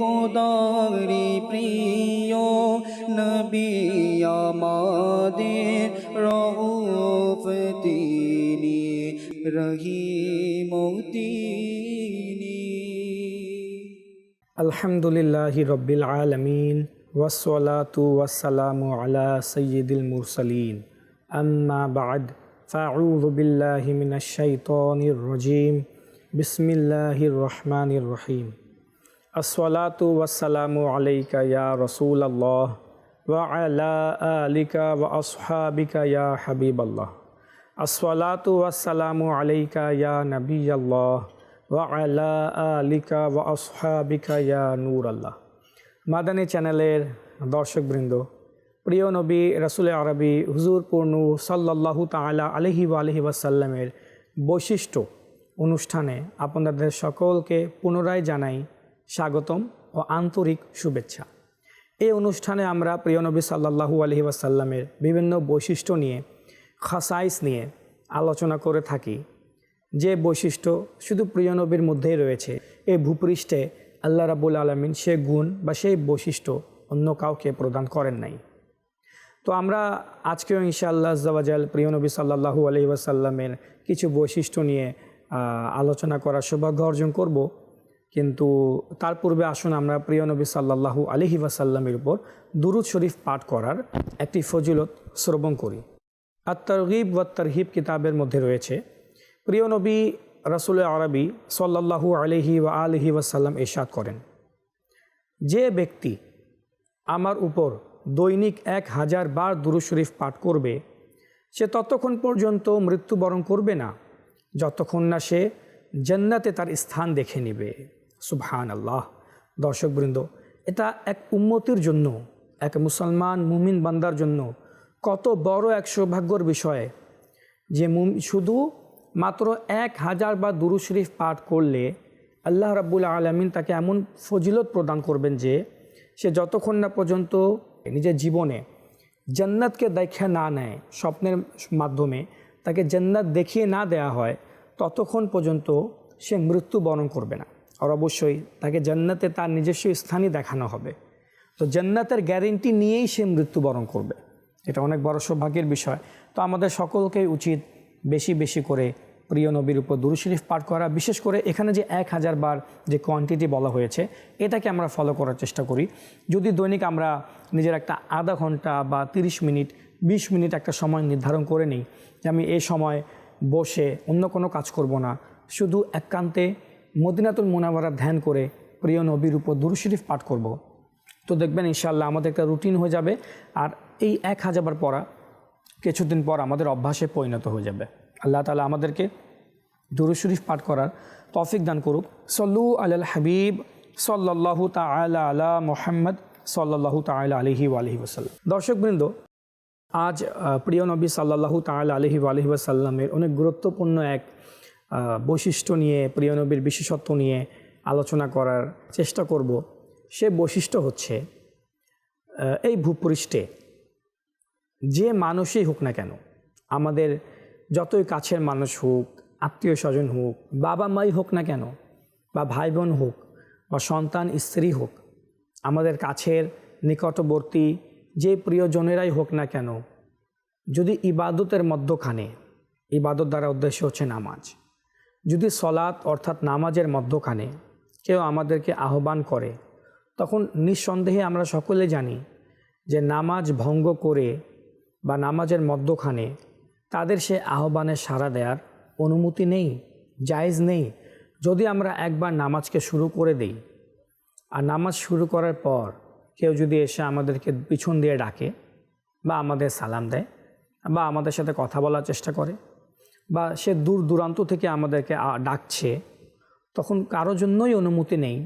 খোদারি প্রিয় নবী আমাদের রউফ তিনি রহিম তিনি। আলহামদুলিল্লাহ রব্বিল আলমিন ওয়াসলাতু ওয়াসালামু আলা সৈয়দুল মুরসালিন। আম্মা বাদ, ফাউযু বিল্লাহি মিনাশ শাইতানির রাজিম। বিসমিল্লাহির রহমানির রহিম। আসসালাতু ওয়াসসালামু আলাইকা ইয়া রাসূলাল্লাহ ওয়া আলা আলিকা ওয়া আসহাবিকা ইয়া হাবিবাল্লাহ আসসালাতু ওয়াসসালামু আলাইকা ইয়া নাবিয়াল্লাহ ওয়া আলা আলিকা ওয়া আসহাবিকা ইয়া নূর আল্লাহ মাদানী চ্যানেলের দর্শকবৃন্দ প্রিয় নবী রসুল আরবি হুজুর পূর্ণু সাল্লাল্লাহু তাআলা আলহি ওয়া আলহি ওয়াসাল্লামের বৈশিষ্ট্য অনুষ্ঠানে আপনাদের সকলকে পুনরায় জানাই স্বাগতম ও আন্তরিক শুভেচ্ছা। এই অনুষ্ঠানে আমরা প্রিয় নবী সাল্লাহু আলহি ওয়াসাল্লামের বিভিন্ন বৈশিষ্ট্য নিয়ে, খাসাইস নিয়ে আলোচনা করে থাকি। যে বৈশিষ্ট্য শুধু প্রিয় নবীর মধ্যেই রয়েছে এই ভূপৃষ্ঠে আল্লাহ রাবুল আলমিন সে গুণ বা সেই বৈশিষ্ট্য অন্য কাউকে প্রদান করেন নাই। তো আমরা আজকেও ইনশাআল্লাহ জওয়াজাল প্রিয় নবী সাল্লাহু আলহি ওয়াসাল্লামের কিছু বৈশিষ্ট্য নিয়ে আলোচনা করার সৌভাগ্য অর্জন করব। কিন্তু তার পূর্বে আসুন আমরা প্রিয় নবী সাল্লাহু আলহি ওয়াসাল্লামের উপর দুরুদ শরীফ পাঠ করার একটি ফজিলত শ্রবণ করি। আর তরগিব ওয়া তরহিব কিতাবের মধ্যে রয়েছে, প্রিয় নবী রসুল আরবি সাল্লাহু আলহি ওয়া আলহি ওয়াসাল্লাম এরশাদ করেন, যে ব্যক্তি আমার উপর দৈনিক এক হাজার বার দুরুদ শরীফ পাঠ করবে, সে ততক্ষণ পর্যন্ত মৃত্যুবরণ করবে না, যতক্ষণ না সে জান্নাতে তার স্থান দেখে নেবে। সুবহান আল্লাহ দর্শকবৃন্দ এটা এক উন্মতির জন্য, এক মুসলমান মুমিন বান্দার জন্য কত বড় এক সৌভাগ্যর বিষয় যে শুধু মাত্র এক হাজার বা দুরু শরীফ পাঠ করলে আল্লাহ রাব্বুল আলমিন তাকে এমন ফজিলত প্রদান করবেন যে সে যতক্ষণ না পর্যন্ত নিজের জীবনে জান্নাতকে দেখে না নেয়, স্বপ্নের মাধ্যমে তাকে জান্নাত দেখিয়ে না দেয়া হয়, ততক্ষণ পর্যন্ত সে মৃত্যুবরণ করবে না। আর অবশ্যই তাকে জান্নাতে তার নিজস্ব স্থানই দেখানো হবে। তো জান্নাতের গ্যারেন্টি নিয়েই সে মৃত্যুবরণ করবে। এটা অনেক বড় সৌভাগ্যের বিষয়। তো আমাদের সকলকেই উচিত বেশি বেশি করে প্রিয় নবীর উপর দুরু শরীফ পাঠ করা। বিশেষ করে এখানে যে এক হাজার বার যে কোয়ান্টিটি বলা হয়েছে, এটাকে আমরা ফলো করার চেষ্টা করি। যদি দৈনিক আমরা নিজের একটা আধা ঘণ্টা বা তিরিশ মিনিট, বিশ মিনিট একটা সময় নির্ধারণ করে নিই যে আমি এই সময় বসে অন্য কোনো কাজ করব না। শুধু একান্তে মদিনাতুল মোনাবারা ধ্যান করে প্রিয় নবীর উপর দুরু শরীফ পাঠ করব। তো দেখবেন ইনশাল্লাহ আমাদের একটা রুটিন হয়ে যাবে আর এই এক হাজারবার পড়া কিছুদিন পর আমাদের অভ্যাসে পরিণত হয়ে যাবে। আল্লাহ তালা আমাদেরকে দুরু শরীফ পাঠ করার তৌফিক দান করুক। সল্লু আল হাবিব সাল্লাহু তালা আলা মোহাম্মদ সাল্লাহু তালা আলহি আলহি ওসাল্লাম দর্শকবৃন্দ আজ প্রিয় নবী সাল্লাহু তালা আলহি আলহি ওয়াসাল্লামের অনেক গুরুত্বপূর্ণ এক বৈশিষ্ট্য নিয়ে, প্রিয় নবীর বিশেষত্ব নিয়ে আলোচনা করার চেষ্টা করব। সে বৈশিষ্ট্য হচ্ছে এই ভূপৃষ্ঠে যে মানুষই হোক না কেন, আমাদের যতই কাছের মানুষ হোক, আত্মীয় স্বজন হোক, বাবা মাই হোক না কেন, বা ভাই বোন হোক, বা সন্তান, স্ত্রী হোক, আমাদের কাছের নিকটবর্তী যে প্রিয়জনেরাই হোক না কেন, যদি ইবাদতের মধ্যখানে, ইবাদত দ্বারা উদ্দেশ্য হচ্ছে নামাজ যদি সলাৎ অর্থাৎ নামাজের মধ্যখানে কেউ আমাদেরকে আহ্বান করে, তখন নিঃসন্দেহে আমরা সকলে জানি যে নামাজ ভঙ্গ করে বা নামাজের মধ্যখানে তাদের সে আহ্বানে সাড়া দেওয়ার অনুমতি নেই, জায়েজ নেই। যদি আমরা একবার নামাজকে শুরু করে দেই আর নামাজ শুরু করার পর কেউ যদি এসে আমাদেরকে পিছন দিয়ে ডাকে বা আমাদের সালাম দেয় বা আমাদের সাথে কথা বলার চেষ্টা করে বা সে দূর দূরান্ত থেকে আমাদেরকে ডাকছে, তখন কারও জন্যই অনুমতি নেই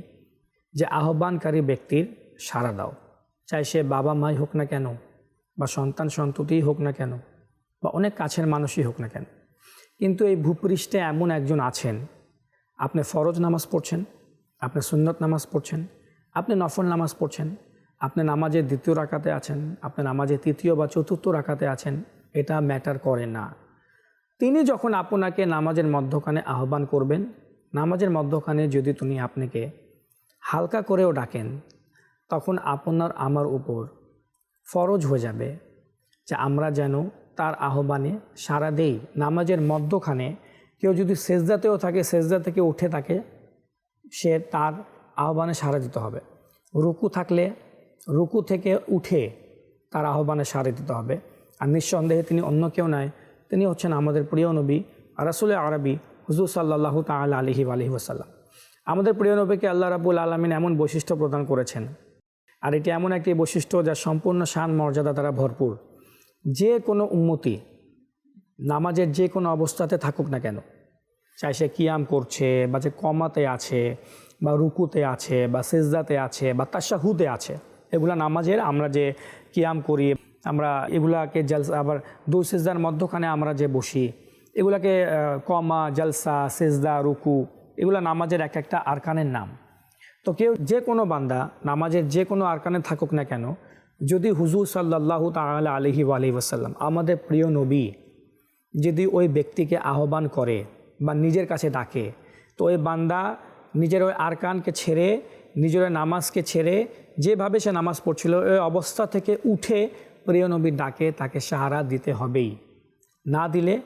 যে আহ্বানকারী ব্যক্তির সাড়া দাও। চাই সে বাবা মাই হোক না কেন বা সন্তান সন্ততিই হোক না কেন বা অনেক কাছের মানুষই হোক না কেন। কিন্তু এই ভূপৃষ্ঠে এমন একজন আছেন, আপনি ফরজ নামাজ পড়ছেন, আপনি সুন্নত নামাজ পড়ছেন, আপনি নফল নামাজ পড়ছেন, আপনি নামাজের দ্বিতীয় রাকাতে আছেন, আপনি নামাজের তৃতীয় বা চতুর্থ রাকাতে আছেন, এটা ম্যাটার করে না। তিনি যখন আপনাকে নামাজের মধ্যখানে আহ্বান করবেন, নামাজের মধ্যখানে যদি তিনি আপনাকে হালকা করেও ডাকেন, তখন আপনার আমার উপর ফরজ হয়ে যাবে যে আমরা যেন তার আহ্বানে সাড়া দেই। নামাজের মধ্যখানে কেউ যদি সেজদাতেও থাকে, সেজদা থেকে উঠে থাকে, সে তার আহ্বানে সাড়া দিতে হবে। রুকু থাকলে রুকু থেকে উঠে তার আহ্বানে সাড়া দিতে হবে। আর নিঃসন্দেহে তিনি অন্য কেউ নয় তিনি হচ্ছেন আমাদের প্রিয় নবী রাসুল আরবি হুজুর সাল্লাহ তাল আলহি আলহি ওসাল্লাম আমাদের প্রিয় নবীকে আল্লাহ রাবুল আলমিন এমন বৈশিষ্ট্য প্রদান করেছেন, আর এটি এমন একটি বৈশিষ্ট্য যা সম্পূর্ণ শান মর্যাদা দ্বারা ভরপুর। যে কোনো উন্মতি নামাজের যে কোনো অবস্থাতে থাকুক না কেন, চাই সে কিয়াম করছে বা যে কমাতে আছে বা রুকুতে আছে বা সেজদাতে আছে বা তাশাহুতে আছে, এগুলা নামাজের আমরা যে কিয়াম করি আমরা এগুলাকে জালসা, আবার দুই সেজদার মধ্যখানে আমরা যে বসি, এগুলাকে কমা, জালসা, সেজদা, রুকু, এগুলা নামাজের এক একটা আরকানের নাম। তো কেউ যে কোনো বান্দা নামাজের যে কোনো আরকানে থাকুক না কেন, যদি হুজুর সাল্লাহু তাআলা আলহি আলহি ওয়াসাল্লাম, আমাদের প্রিয় নবী যদি ওই ব্যক্তিকে আহ্বান করে বা নিজের কাছে ডাকে, তো ওই বান্দা নিজের ওই আরকানকে ছেড়ে, নিজের নামাজকে ছেড়ে, যেভাবে সে নামাজ পড়ছিল, ওই অবস্থা থেকে উঠে প্রিয় নবীর ডাকে, তাকে সাহারা দিতে হবেই। না দিলে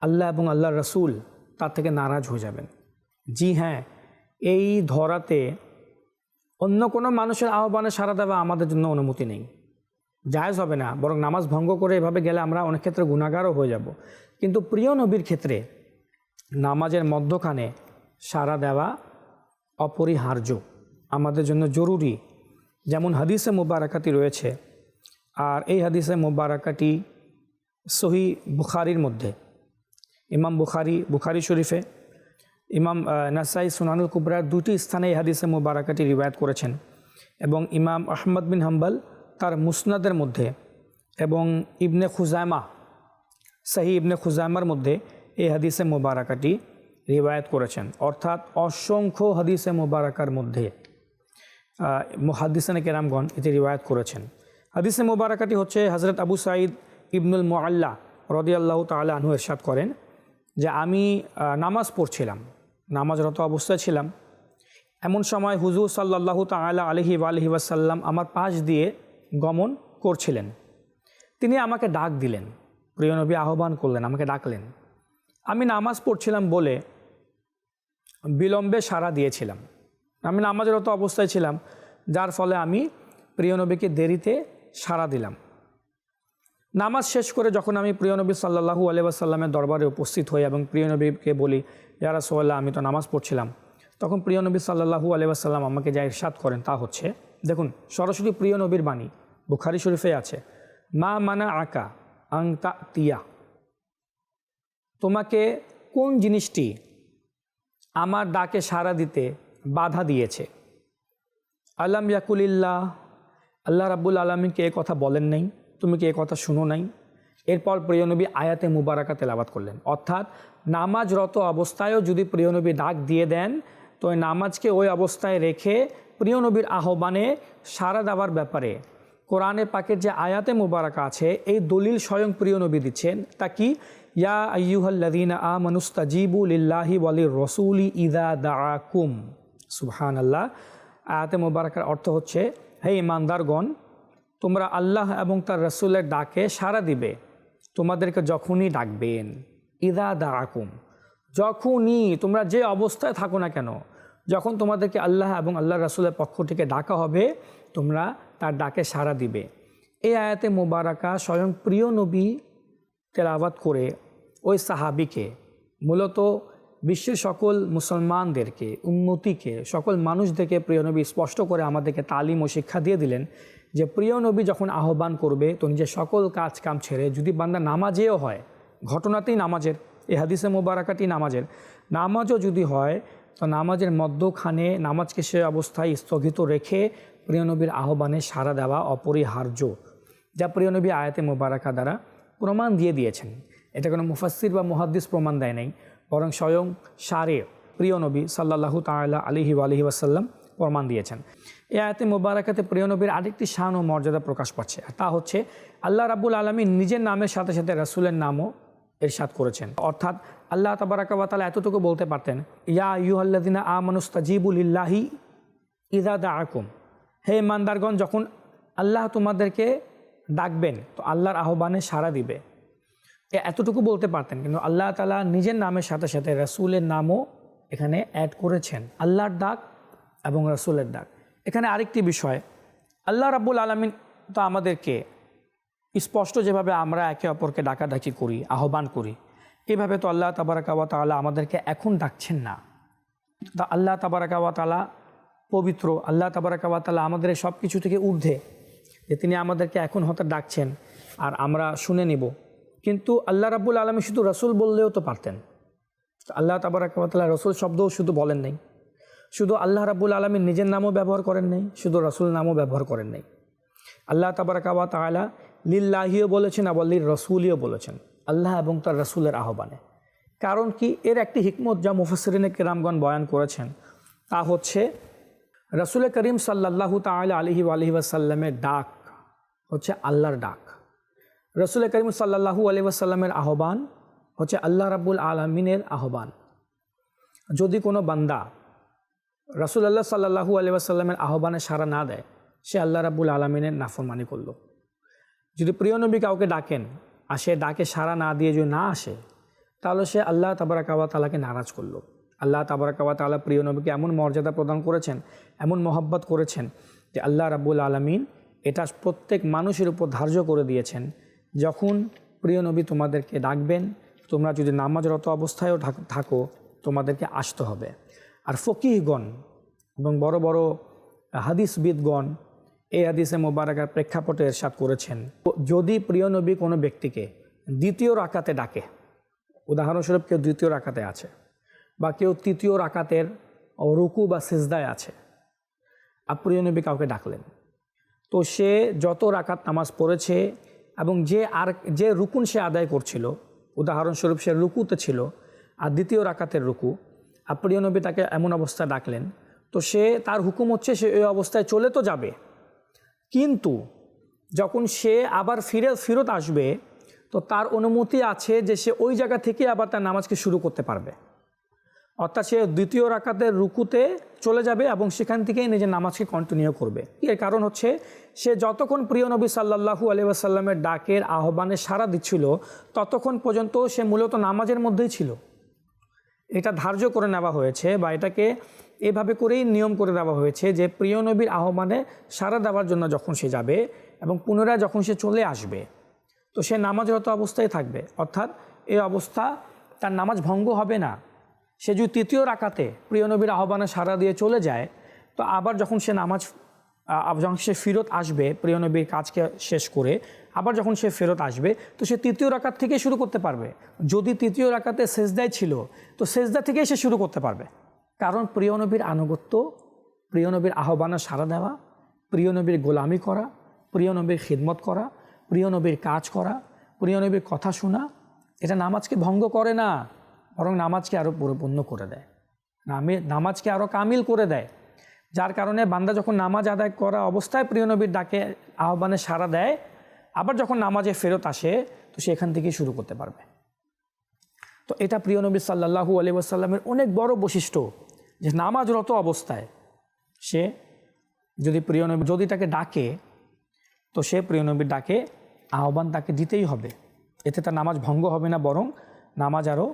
আল্লাহ এবং আল্লাহ রসুল তার থেকে নারাজ হয়ে যাবেন। জি হ্যাঁ এই ধরাতে অন্য কোনো মানুষের আহ্বানে সাড়া দেওয়া আমাদের জন্য অনুমতি নেই। জায়জ হবে না, বরং নামাজ ভঙ্গ করে এভাবে গেলে আমরা অনেক ক্ষেত্রে গুণাগারও হয়ে যাব। কিন্তু প্রিয় নবীর ক্ষেত্রে নামাজের মধ্যখানে সাড়া দেওয়া অপরিহার্য, আমাদের জন্য জরুরি। যেমন হাদিসে মুবারাকাতি রয়েছে আর এই হাদিসে মুবারাকাটি সহি বুখারির মধ্যে। ইমাম বুখারি বুখারি শরীফে ইমাম নাসাই সুনানুল কুবরার দুটি স্থানে এই হাদিসে মুবারাকাটি রিবায়াত করেছেন এবং ইমাম আহমদ বিন হাম্বল তার মুসনাদের মধ্যে এবং ইবনে খুজামা সাহি ইবনে খুজামার মধ্যে এই হাদিসে মুবারাকাটি রিবায়াত করেছেন। অর্থাৎ অসংখ্য হাদিসে মুবারাকার মধ্যে মুহাদ্দিসানে কেরামগণ এটি রিবায়াত করেছেন। হাদিসে মুবারাকাটি হচ্ছে হজরত আবু সাঈদ ইবনুল মোয়াল্লা রদিয়াল্লাহ তাআলা আনহু এরশাদ করেন যে আমি নামাজ পড়ছিলাম, নামাজরত অবস্থায় ছিলাম। এমন সময় হুজুর সাল্লাল্লাহু তাআলা আলহি আলহি ওয়াসাল্লাম আমার পাশ দিয়ে গমন করছিলেন। তিনি আমাকে ডাক দিলেন, প্রিয় নবী আহ্বান করলেন, আমাকে ডাকলেন। আমি নামাজ পড়ছিলাম বলে বিলম্বে সাড়া দিয়েছিলাম। আমি নামাজরত অবস্থায় ছিলাম, যার ফলে আমি প্রিয় নবীকে দেরিতে সাড়া দিলাম। নামাজ শেষ করে যখন আমি প্রিয় নবী সাল্লাহু আলিয়াসাল্লামের দরবারে উপস্থিত হই এবং প্রিয় নবীকে বলি ইয়ারা সোল্লাহ আমি তো নামাজ পড়ছিলাম। তখন প্রিয় নবী সাল্লাহু আলিয়াসাল্লাম আমাকে যা ইরশাদ করেন তা হচ্ছে, দেখুন, সরাসরি প্রিয় নবীর বাণী, বুখারি শরীফে আছে, মা মানা আকা আং তা তিয়া তোমাকে কোন জিনিসটি আমার ডাকে সাড়া দিতে বাধা দিয়েছে? আল্লাম ইয়াকুলিল্লাহ আল্লাহ রাব্বুল আলমিনকে এ কথা বলেন নাই? তুমি কি এ কথা শুনো নাই? এরপর প্রিয়নবী আয়াতে মুবারাকা তেলাবাত করলেন। অর্থাৎ নামাজরত অবস্থায়ও যদি প্রিয়নবী ডাক দিয়ে দেন, তো নামাজকে ওই অবস্থায় রেখে প্রিয়নবীর আহ্বানে সাড়া দেওয়ার ব্যাপারে কোরআনে পাকের যে আয়াতে মুবারাকা আছে, এই দলিল স্বয়ং প্রিয়নবী দিচ্ছেন। তা কি? ইয়া আইয়ুহাল্লাদিনা আ মনুস্তাজিবু লিল্লাহি ওয়ালি রসুলি ইদা দা কুম সুবহান আল্লাহ আয়াতে মুবারাকার অর্থ হচ্ছে হে ইমানদারগণ, তোমরা আল্লাহ এবং তার রসুলের ডাকে সাড়া দিবে। তোমাদেরকে যখনই ডাকবেন। ইদা দাআকুম, যখনই তোমরা যে অবস্থায় থাকো না কেন, যখন তোমাদেরকে আল্লাহ এবং আল্লাহ রসুলের পক্ষ থেকে ডাকা হবে, তোমরা তার ডাকে সাড়া দিবে। এই আয়াতে মোবারকা স্বয়ং প্রিয় নবী তেলাওয়াত করে ওই সাহাবিকে মূলত বিশ্বের সকল মুসলমানদেরকে উন্নতিকে সকল মানুষদেরকে প্রিয় নবী স্পষ্ট করে আমাদেরকে তালিম ও শিক্ষা দিয়ে দিলেন যে প্রিয় নবী যখন আহ্বান করবে, তো নিজের সকল কাজ কাম ছেড়ে যদি বান্দা নামাজেও হয়, ঘটনাতেই নামাজের, এই হাদিসে মোবারকাটি নামাজের, নামাজও যদি হয়, তো নামাজের মধ্যখানে নামাজকে সে অবস্থায় স্থগিত রেখে প্রিয় নবীর আহ্বানে সাড়া দেওয়া অপরিহার্য, যা প্রিয় নবী আয়াতে মোবারকা দ্বারা প্রমাণ দিয়ে দিয়েছেন। এটা কোনো মুফাসির বা মুহাদ্দিস প্রমাণ দেয় নাই। বরং স্বয়ং সারে প্রিয় নবী সাল্লাহু তাল্লাহ আলিহি আলহি ওয়াসাল্লাম প্রমাণ দিয়েছেন। এ আয়াতে মোবারকাতে প্রিয় নবীর আরেকটি শান ও মর্যাদা প্রকাশ পাচ্ছে তা হচ্ছে আল্লাহ রাবুল আলমী নিজের নামের সাথে সাথে রাসুলের নামও এরশাদ করেছেন। অর্থাৎ আল্লাহ তাবারাকাবাতালা এতটুকু বলতে পারতেন, ইয়া ইউ ইউহাল্লাদিনা আ মানুস্তাজিবুল ইল্লাহি ইদা দা আকুম হে ইমানদারগণ, যখন আল্লাহ তোমাদেরকে ডাকবেন, তো আল্লাহর আহ্বানে সাড়া দিবে। এতটুকু বলতে পারতেন, কিন্তু আল্লাহ তালা নিজের নামের সাথে সাথে রসুলের নামও এখানে অ্যাড করেছেন। আল্লাহর ডাক এবং রসুলের ডাক। এখানে আরেকটি বিষয়, আল্লাহ রাব্বুল আলমিন তো আমাদেরকে স্পষ্ট যেভাবে আমরা একে অপরকে ডাকাডাকি করি, আহ্বান করি, এভাবে তো আল্লাহ তাবারাকাওয়া তাআলা আমাদেরকে এখন ডাকছেন না। তা আল্লাহ তাবারাকাওয়া তাআলা পবিত্র, আল্লাহ তাবারাকাওয়া তাআলা আমাদের সব কিছু থেকে ঊর্ধ্বে যে তিনি আমাদেরকে এখন হয়তো ডাকছেন। আর আমরা শুনে নিব। কিন্তু আল্লাহ রাব্বুল আলমী শুধু রসুল বললেও তো পারতেন। আল্লাহ তাবারাকাওয়া তাআলা রসুল শব্দও শুধু বলেন নাই। শুধু আল্লাহ রাব্বুল আলমীর নিজের নামও ব্যবহার করেন নাই, শুধু রসুল নামও ব্যবহার করেন নাই। আল্লাহ তাবারাকাওয়া তাআলা লিল্লাহিও বলেছেন আবার লির রসুলিও বলেছেন, আল্লাহ এবং তার রসুলের আহ্বানে। কারণ কি এর একটি হিকমত যা মুফসরিনে কেরামগণ বয়ান করেছেন, তা হচ্ছে রসুল করিম সাল্লাল্লাহু তাআলা আলহি আলহি ওয়াসাল্লামের ডাক হচ্ছে আল্লাহর ডাক। রসুল করিম আলহি ওয়াসাল্লামের আহ্বান হচ্ছে আল্লাহ রাব্বুল আলমিনের আহ্বান। যদি কোনো বান্দা রসুল্লাহ সাল্লাহু আলি আহ্বানে সাড়া না দেয়, সে আল্লাহ রাবুল আলমিনের নাফরমানি করল। যদি প্রিয় নবী কাউকে ডাকেন আর সে ডাকে সাড়া না দিয়ে যদি না আসে, তাহলে সে আল্লাহ তাবারাকাওয়া তালাকে নারাজ করল। আল্লাহ তাবারাকাওয়া তালা প্রিয় নবীকে এমন মর্যাদা প্রদান করেছেন, এমন মহব্বত করেছেন যে আল্লাহ রাবুল আলমিন এটা প্রত্যেক মানুষের উপর ধার্য করে দিয়েছেন যখন প্রিয় নবী তোমাদেরকে ডাকবেন, তোমরা যদি নামাজরত অবস্থায়ও থাকো, তোমাদেরকে আসতে হবে। আর ফকিহগণ এবং বড় বড় হাদিসবিদগণ এই হাদিসে মোবারকার প্রেক্ষাপটে এরশাদ করেছেন, যদি প্রিয় নবী কোনো ব্যক্তিকে দ্বিতীয় রাকাতে ডাকে, উদাহরণস্বরূপ কেউ দ্বিতীয় রাকাতে আছে বা কেউ তৃতীয় রাকাতের রুকু বা সেজদায় আছে, আর প্রিয় নবী কাউকে ডাকলেন, তো সে যত রাকাত নামাজ পড়েছে এবং যে আর, যে রুকুন সে আদায় করছিল, উদাহরণস্বরূপ সে রুকুতে ছিল আর দ্বিতীয় রাকাতের রুকু, আর নবী তাকে এমন অবস্থায় ডাকলেন, তো সে, তার হুকুম হচ্ছে সে ওই অবস্থায় চলে তো যাবে। কিন্তু যখন সে আবার ফিরে, ফেরত আসবে, তো তার অনুমতি আছে যে সে ওই জায়গা থেকে আবার তার নামাজকে শুরু করতে পারবে। অর্থাৎ সে দ্বিতীয় রাকাতের রুকুতে চলে যাবে এবং সেখান থেকেই নিজের নামাজকে কন্টিনিউ করবে। এর কারণ হচ্ছে, সে যতক্ষণ প্রিয় নবী সাল্লাহু আলি আসাল্লামের ডাকের আহ্বানে সাড়া দিচ্ছিল, ততক্ষণ পর্যন্ত সে মূলত নামাজের মধ্যেই ছিল। এটা ধার্য করে নেওয়া হয়েছে বা এটাকে এভাবে করেই নিয়ম করে দেওয়া হয়েছে যে প্রিয় নবীর আহ্বানে সাড়া দেওয়ার জন্য যখন সে যাবে এবং পুনরায় যখন সে চলে আসবে, তো সে নামাজরত অবস্থায় থাকবে। অর্থাৎ এই অবস্থা তার নামাজ ভঙ্গ হবে না। সে যদি তৃতীয় রাকাতে প্রিয় নবীর আহ্বানে সাড়া দিয়ে চলে যায়, তো আবার যখন সে নামাজ যখন সে ফেরত আসবে প্রিয় নবীর কাজকে শেষ করে, আবার যখন সে ফেরত আসবে, তো সে তৃতীয় রাকাত থেকে শুরু করতে পারবে। যদি তৃতীয় রাকাতে সেজদায় ছিল, তো সেজদা থেকেই সে শুরু করতে পারবে। কারণ প্রিয় নবীর আনুগত্য, প্রিয় নবীর আহ্বানে সাড়া দেওয়া, প্রিয় নবীর গোলামি করা, প্রিয় নবীর খিদমত করা, প্রিয় নবীর কাজ করা, প্রিয় নবীর কথা শোনা, এটা নামাজকে ভঙ্গ করে না। বরং নামাজকে আরও পরিপূর্ণ করে দেয়। নামে, নামাজকে আরও কামিল করে দেয়। যার কারণে বান্দা যখন নামাজ আদায় করা অবস্থায় প্রিয় নবীর ডাকে আহ্বানে সাড়া দেয়, আবার যখন নামাজে ফেরত আসে, তো সে এখান থেকেই শুরু করতে পারবে। তো এটা প্রিয় নবী সাল্লাহু আলি আসাল্লামের অনেক বড় বৈশিষ্ট্য যে নামাজরত অবস্থায় সে যদি প্রিয় নবী, যদি তাকে ডাকে, তো সে প্রিয় নবীর ডাকে আহ্বান তাকে দিতেই হবে। এতে তার নামাজ ভঙ্গ হবে না, বরং নামাজ আরও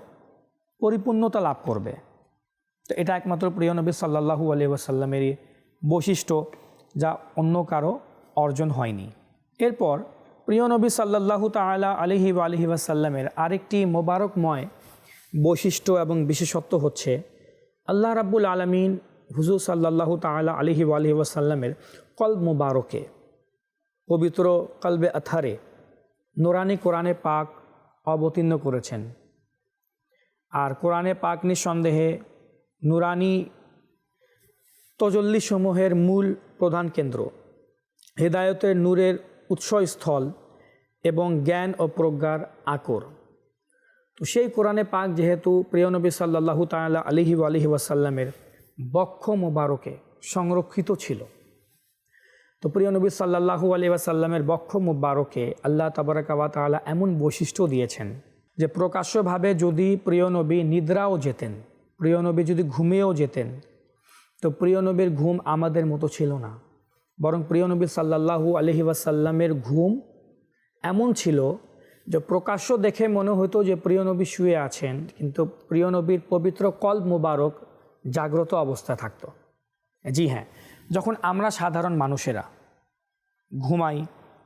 পরিপূর্ণতা লাভ করবে। তো এটা একমাত্র প্রিয় নবী সাল্লাহু আলি বৈশিষ্ট্য যা অন্য কারও অর্জন হয়নি। এরপর প্রিয় নবী সাল্লাহু তালা আলিহি আলহি ওয়াসাল্লামের আরেকটি মোবারকময় বৈশিষ্ট্য এবং বিশেষত্ব হচ্ছে, আল্লাহ রাব্বুল আলমিন হুজুর সাল্লাহু তালা আলিহি আলহি ওয়াসাল্লামের কল মুবারকে, পবিত্র কলবে আথারে নোরানি কোরআনে পাক অবতীর্ণ করেছেন। আর কোরআনে পাক নিঃসন্দেহে নুরানি তজল্লিসমূহের মূল প্রধান কেন্দ্র। হেদায়তের নূরের উৎসস্থল এবং জ্ঞান ও প্রজ্ঞার আকর। তো সেই কোরআনে পাক যেহেতু প্রিয় নবী সাল্লাহু তাল্লাহ আলিহি আলিহি ওয়াসাল্লামের বক্ষ মোবারকে সংরক্ষিত ছিল। তো প্রিয় নবী সাল্লাহু আলি ওয়াসাল্লামের বক্ষ মুবারকে আল্লাহ তাবারাকাওয়া তাআলা এমন বৈশিষ্ট্য দিয়েছেন যে প্রকাশ্যভাবে যদি প্রিয় নবী নিদ্রাও যেতেন, প্রিয় নবী যদি ঘুমিয়েও যেতেন, তো প্রিয় নবীর ঘুম আমাদের মতো ছিল না। বরং প্রিয় নবী সাল্লাল্লাহু আলহি ওয়াসাল্লামের ঘুম এমন ছিল যে প্রকাশ্য দেখে মনে হতো যে প্রিয় নবী শুয়ে আছেন, কিন্তু প্রিয় নবীর পবিত্র কল মুবারক জাগ্রত অবস্থায় থাকতো। জি হ্যাঁ যখন আমরা সাধারণ মানুষেরা ঘুমাই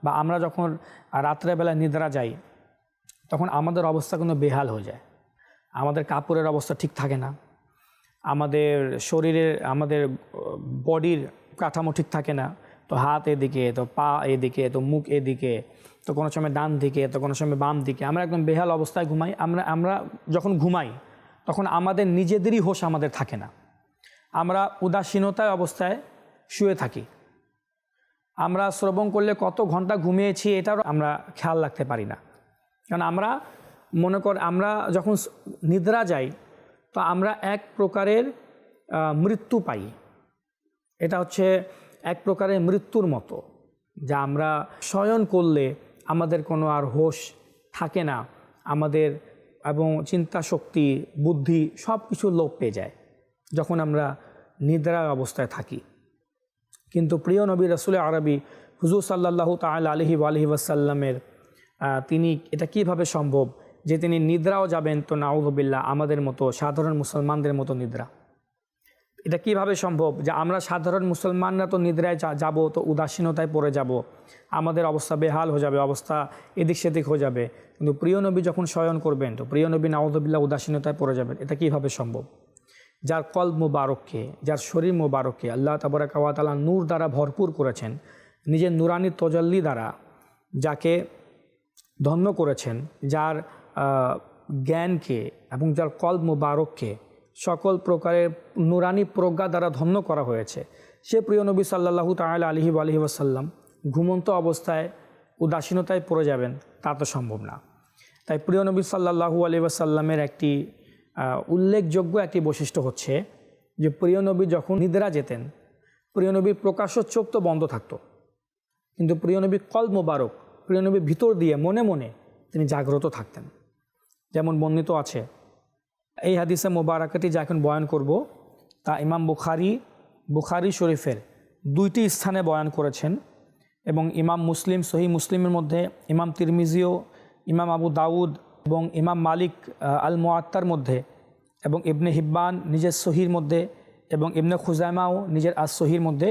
বা আমরা যখন রাত্রেবেলা নিদ্রা যাই তখন আমাদের অবস্থা কোনো বেহাল হয়ে যায়। আমাদের কাপড়ের অবস্থা ঠিক থাকে না। আমাদের শরীরের, আমাদের বডির কাঠামো ঠিক থাকে না। তো হাত এদিকে, তো পা এদিকে, তো মুখ এদিকে, তো কোনো সময় ডান দিকে, তো কোনো সময় বাম দিকে। আমরা একদম বেহাল অবস্থায় ঘুমাই। আমরা আমরা যখন ঘুমাই, তখন আমাদের নিজেদেরই হোশ আমাদের থাকে না। আমরা উদাসীনতায় অবস্থায় শুয়ে থাকি। আমরা শ্রবণ করলে কত ঘণ্টা ঘুমিয়েছি, এটারও আমরা খেয়াল রাখতে পারি না। কারণ আমরা মনে কর, আমরা যখন নিদ্রা যাই, তো আমরা এক প্রকারের মৃত্যু পাই। এটা হচ্ছে এক প্রকারের মৃত্যুর মতো, যা আমরা শয়ন করলে আমাদের কোনো আর হোশ থাকে না, আমাদের এবং চিন্তা শক্তি, বুদ্ধি সব কিছু লোপ পেয়ে যায়, যখন আমরা নিদ্রা অবস্থায় থাকি। কিন্তু প্রিয় নবী রসুল আরবি হুজুর সাল্লাহ তাল আলহি আলহি ওয়াসাল্লামের তিনি এটা কীভাবে সম্ভব? যে তিনি নিদ্রাও যাবেন তো নাউজবিল্লা আমাদের মতো সাধারণ মুসলমানদের মতো নিদ্রা। এটা কীভাবে সম্ভব? যে আমরা সাধারণ মুসলমানরা তো নিদ্রায় যাব, তো উদাসীনতায় পড়ে যাব। আমাদের অবস্থা বেহাল হয়ে যাবে, অবস্থা এদিক সেদিক হয়ে যাবে। কিন্তু প্রিয় নবী যখন শয়ন করবেন, তো প্রিয় নবী নাউজবিল্লা উদাসীনতায় পড়ে যাবেন। এটা কীভাবে সম্ভব? যার কল মুবারককে, যার শরীর মুবারককে আল্লাহ তাবরাকাওয়াতালা নূর দ্বারা ভরপুর করেছেন, নিজের নুরানি তজল্লি দ্বারা, যাকে ধন্য করেছেন, যার জ্ঞানকে এবং যার কল মুবারককে সকল প্রকারের নুরানি প্রজ্ঞা দ্বারা ধন্য করা হয়েছে। সে প্রিয় নবী সাল্লাহু তাল আলহি আলহি ওয়াসাল্লাম ঘুমন্ত অবস্থায় উদাসীনতায় পড়ে যাবেন, তা তো সম্ভব না। তাই প্রিয় নবী সাল্লাহু আলহি ওয়াসাল্লামের একটি উল্লেখযোগ্য একটি বৈশিষ্ট্য হচ্ছে যে প্রিয় নবী যখন নিদ্রা যেতেন, প্রিয় নবীর প্রকাশ্য চোখ তো বন্ধ থাকতো। কিন্তু প্রিয় নবী কল মোবারক প্রিয় নবী ভিতর দিয়ে মনে মনে তিনি জাগ্রত থাকতেন। যেমন বর্ণিত আছে, এই হাদিসে মোবারকাটি যা এখন বয়ান করব, তা ইমাম বুখারি বুখারি শরীফের দুইটি স্থানে বয়ান করেছেন এবং ইমাম মুসলিম সহি মুসলিমের মধ্যে ইমাম তিরমিজিও, ইমাম আবু দাউদ এবং ইমাম মালিক আল মোয়াত্তার মধ্যে এবং ইবনে হিব্বান নিজের সহির মধ্যে এবং ইবনে খুজাইমাও নিজের আজ সহির মধ্যে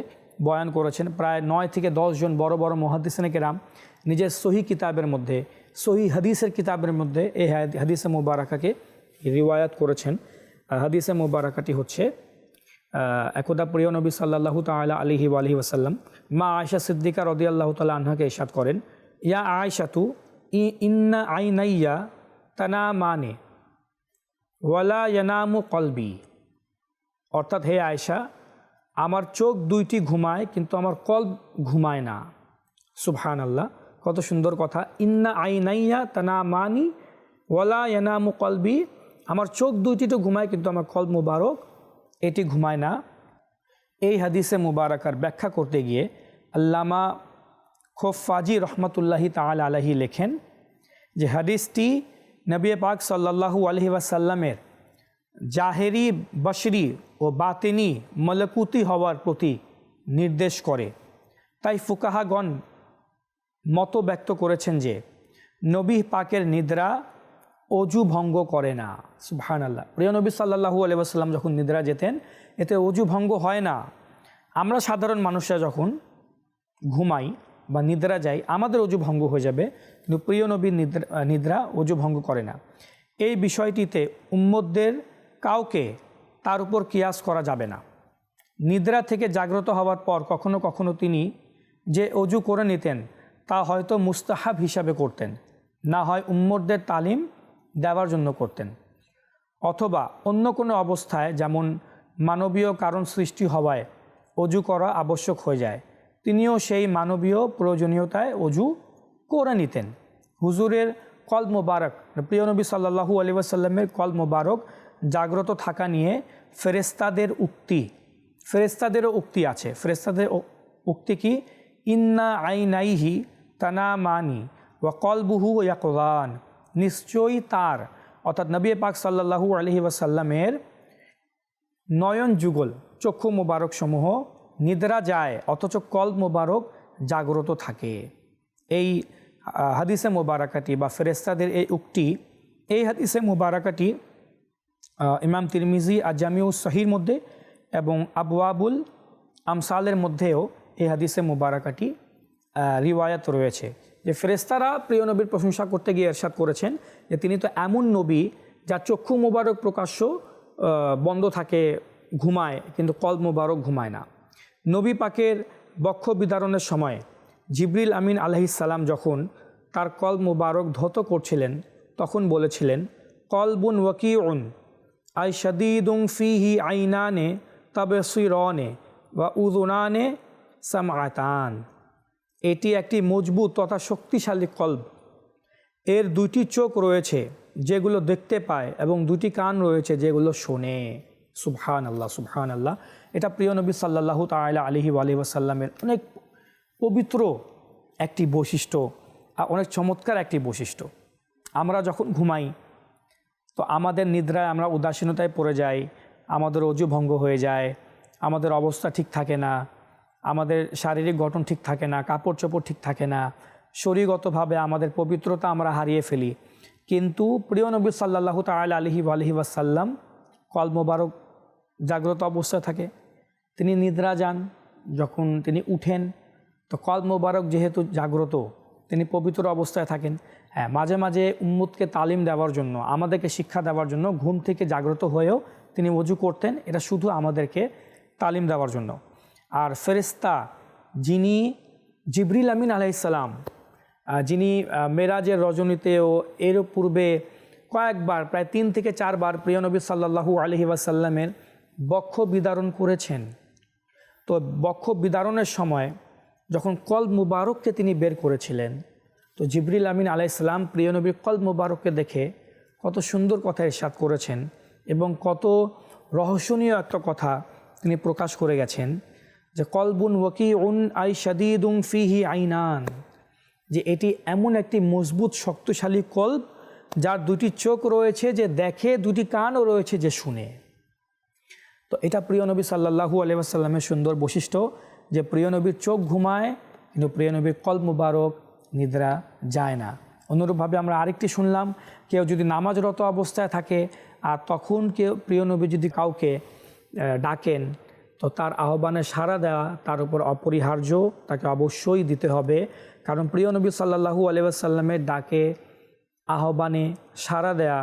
বয়ান করেছেন। প্রায় নয় থেকে জন বড় বড় মহাদিসনে কেরাম নিজের সহি কিতাবের মধ্যে, সহি হাদিসের কিতাবের মধ্যে এই হাদ- হাদিসে মুবারাকাকে রিওয়ায়াত করেছেন। হাদিসে মুবারাকাটি হচ্ছে একদা প্রিয় নবী সাল্লাহু তালা আলিহি আলহি ওয়াসাল্লাম মা আয়সা সিদ্দিকা রদি আল্লাহ তালা আনহাকে ইসাদ করেন, ইয়া আয়সাতু ই ইন্না আইনাইয়া তানা মানে ওয়ালা ইয়ানামু কলবি। অর্থাৎ হে আয়সা আমার চোখ দুইটি ঘুমায়, কিন্তু আমার কল ঘুমায় না। সুবহান আল্লাহ কত সুন্দর কথা। ইন্না আইনাইয়া তানা মানি ওয়ালা ইয়ানামু কলবি। আমার চোখ দুইটি তো ঘুমায়, কিন্তু আমার কল মুবারক, এটি ঘুমায় না। এই হাদিসে মুবারাকার ব্যাখ্যা করতে গিয়ে আল্লামা খোফাজি রহমতুল্লাহি তাল আলহি লেখেন যে হাদিসটি নবী পাক সাল্লাল্লাহু আলহি ওয়াসাল্লামের জাহেরি, বশরি ও বাতেনি, মলকুতি হওয়ার প্রতি নির্দেশ করে। তাই ফুকাহাগণ মত ব্যক্ত করেছেন যে, নবী পাকের নিদ্রা অজু ভঙ্গ করে না। সুবহান আল্লাহ প্রিয় নবী সাল্লাহু আলাইসাল্লাম যখন নিদ্রা যেতেন, এতে অজু ভঙ্গ হয় না। আমরা সাধারণ মানুষরা যখন ঘুমাই বা নিদ্রা যাই, আমাদের অজু ভঙ্গ হয়ে যাবে, কিন্তু প্রিয় নবীর নিদ্রা নিদ্রা অজু ভঙ্গ করে না। এই বিষয়টিতে উম্মদদের কাউকে তার উপর কিয়াস করা যাবে না। নিদ্রা থেকে জাগ্রত হওয়ার পর কখনো কখনো তিনি যে অজু করে নিতেন তা হয়তো মুস্তাহাব হিসাবে করতেন, না হয় উম্মদদের তালিম দেওয়ার জন্য করতেন। অথবা অন্য কোনো অবস্থায় যেমন মানবীয় কারণ সৃষ্টি হওয়ায় অজু করা আবশ্যক হয়ে যায়, তিনিও সেই মানবীয় প্রয়োজনীয়তায় অজু করে নিতেন। হুজুরের কল মোবারক, প্রিয় নবী সাল্লাহু আলি ওয়াসাল্লামের কল মোবারক জাগ্রত থাকা নিয়ে ফেরেস্তাদের উক্তি ফেরেস্তাদেরও উক্তি আছে। ফেরেস্তাদের উক্তি কি? ইন্না আইনাইহি তানা মানি ওয়া কলবুহু ইয়াকলান নিশ্চয়ই তার, অর্থাৎ নবী পাক সাল্লাহু আলহি ওয়াসাল্লামের নয়ন যুগল, চক্ষু মোবারক সমূহ নিদ্রা যায়, অথচ কল মোবারক জাগ্রত থাকে। এই হাদিসে মোবারকাটি বা ফেরেস্তাদের এই উক্তি, এই হাদিসে মোবারকাটি ইমাম তিরমিজি আর জামিউস সহির মধ্যে এবং আবওয়াবুল আমসালের মধ্যেও এই হাদিসে মোবারকাটি রিওয়ায়াত রয়েছে। যে ফেরেস্তারা প্রিয় নবীর প্রশংসা করতে গিয়ে এরশাদ করেছেন যে তিনি তো এমন নবী যার চক্ষু মোবারক প্রকাশ্য বন্ধ থাকে, ঘুমায়, কিন্তু কল মোবারক ঘুমায় না। নবী পাকের বক্ষ বিদারণের সময় জিবরিল আমিন আলহিসাল্লাম যখন তার কল মোবারক ধত করছিলেন, তখন বলেছিলেন, কলবুন ওয়াকিউন, আই শদীদুং ফিহি আইনানে তবে সুইরনে বা উদুনানে সামাতান এটি একটি মজবুত তথা শক্তিশালী কল্ব এর দুইটি চোখ রয়েছে, যেগুলো দেখতে পায় এবং দুটি কান রয়েছে, যেগুলো শোনে। সুবহান আল্লাহ সুবহান আল্লাহ এটা প্রিয় নবী সাল্লাহ তালা আলহি আলি ওয়াসাল্লামের অনেক পবিত্র একটি বৈশিষ্ট্য আর অনেক চমৎকার একটি বৈশিষ্ট্য। আমরা যখন ঘুমাই, তো আমাদের নিদ্রায় আমরা উদাসীনতায় পড়ে যাই, আমাদের অজু ভঙ্গ হয়ে যায়, আমাদের অবস্থা ঠিক থাকে না আমাদের শারীরিক গঠন ঠিক থাকে না কাপড় চোপড় ঠিক থাকে না, শরীরগতভাবে আমাদের পবিত্রতা আমরা হারিয়ে ফেলি। কিন্তু প্রিয় নবী সাল্লাহ তাল আলহি আলহি ওয়াসাল্লাম কল মোবারক জাগ্রত অবস্থায় থাকে। তিনি নিদ্রা যান, যখন তিনি উঠেন, তো কল মোবারক যেহেতু জাগ্রত, তিনি পবিত্র অবস্থায় থাকেন। হ্যাঁ মাঝে মাঝে উম্মুদকে তালিম দেওয়ার জন্য, আমাদেরকে শিক্ষা দেওয়ার জন্য ঘুম থেকে জাগ্রত হয়েও তিনি অজু করতেন। এটা শুধু আমাদেরকে তালিম দেওয়ার জন্য। আর ফেরিস্তা যিনি জিবরিল আমিন আলাইসাল্লাম যিনি মেরাজের রজনীতেও এর পূর্বে কয়েকবার, প্রায় তিন থেকে চারবার প্রিয় নবী সাল্লাহু আলহি ওয়াসাল্লামের বক্ষ বিদারণ করেছেন। তো বক্ষ বিদারণের সময় যখন কল মুবারককে তিনি বের করেছিলেন, তো জিবরিল আমিন আলাইসাল্লাম প্রিয় নবী কল মুবারককে দেখে কত সুন্দর কথা ইরশাদ করেছেন এবং কত রহস্যনীয় একটা কথা তিনি প্রকাশ করে গেছেন। যে কলবুন ওয়াকি উন আই শাদিদুং ফিহি আইনান, যে এটি এমন একটি মজবুত, শক্তিশালী কল্ব যার দুটি চোখ রয়েছে, যে দেখে, দুটি কানও রয়েছে, যে শুনে। তো এটা প্রিয় নবী সাল্লাহু আলিয়াসাল্লামের সুন্দর বৈশিষ্ট্য, যে প্রিয় নবীর চোখ ঘুমায়, কিন্তু প্রিয় নবীর কল মুবারক নিদ্রা যায় না। অনুরূপভাবে আমরা আরেকটি শুনলাম, কেউ যদি নামাজরত অবস্থায় থাকে, আর তখন কেউ, প্রিয় নবী যদি কাউকে ডাকেন তো তার আহ্বানে সাড়া দেওয়া তার উপর অপরিহার্য তাকে অবশ্যই দিতে হবে। কারণ প্রিয় নবী সাল্লাহু আলিয়াসাল্লামের ডাকে, আহ্বানে সাড়া দেয়া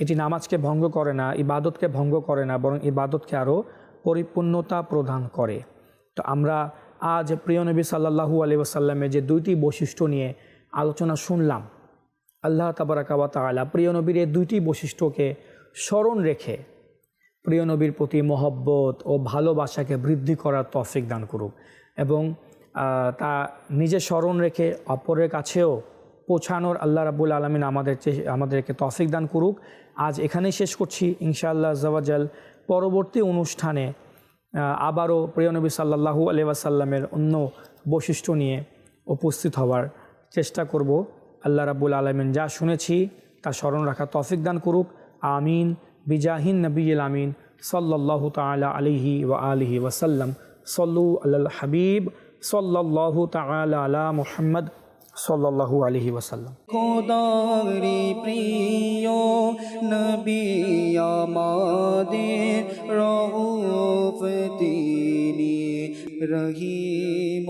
এটি নামাজকে ভঙ্গ করে না, ইবাদতকে ভঙ্গ করে না, বরং ইবাদতকে আরও পরিপূর্ণতা প্রদান করে। তো আমরা আজ প্রিয় নবী সাল্লাহু আলি ওসাল্লামের যে দুইটি বৈশিষ্ট্য নিয়ে আলোচনা শুনলাম। আল্লাহ তাবারাকাবা তালা প্রিয় নবীর এই দুইটি বৈশিষ্ট্যকে স্মরণ রেখে প্রিয় নবীর প্রতি মহব্বত ও ভালোবাসাকে বৃদ্ধি করার তফিক দান করুক এবং তা নিজে স্মরণ রেখে অপরের কাছেও পৌঁছানোর আল্লাহ রাবুল আলমিন আমাদের আমাদেরকে তফিক দান করুক। আজ এখানেই শেষ করছি। ইনশাআল্লাহ জওয়াজাল পরবর্তী অনুষ্ঠানে আবারও প্রিয় নবী সাল্লাহু আলি ওয়াসাল্লামের অন্য বৈশিষ্ট্য নিয়ে উপস্থিত হওয়ার চেষ্টা করব। আল্লাহ রাবুল আলমিন যা শুনেছি তা স্মরণ রাখা তফিক দান করুক। আমিন। বিজাহিন নবীল আমিন সাল্লাহ তালা আলিহি ওয়া আলিহি ওয়াসাল্লাম। সল্লু আল হাবিব সাল্লাহ তালা আলা মুহাম্মদ সাল্লাহু আলিহি ওয়াসাল্লাম। খোদারি প্রিয় নবী রউফ তিনি রহিম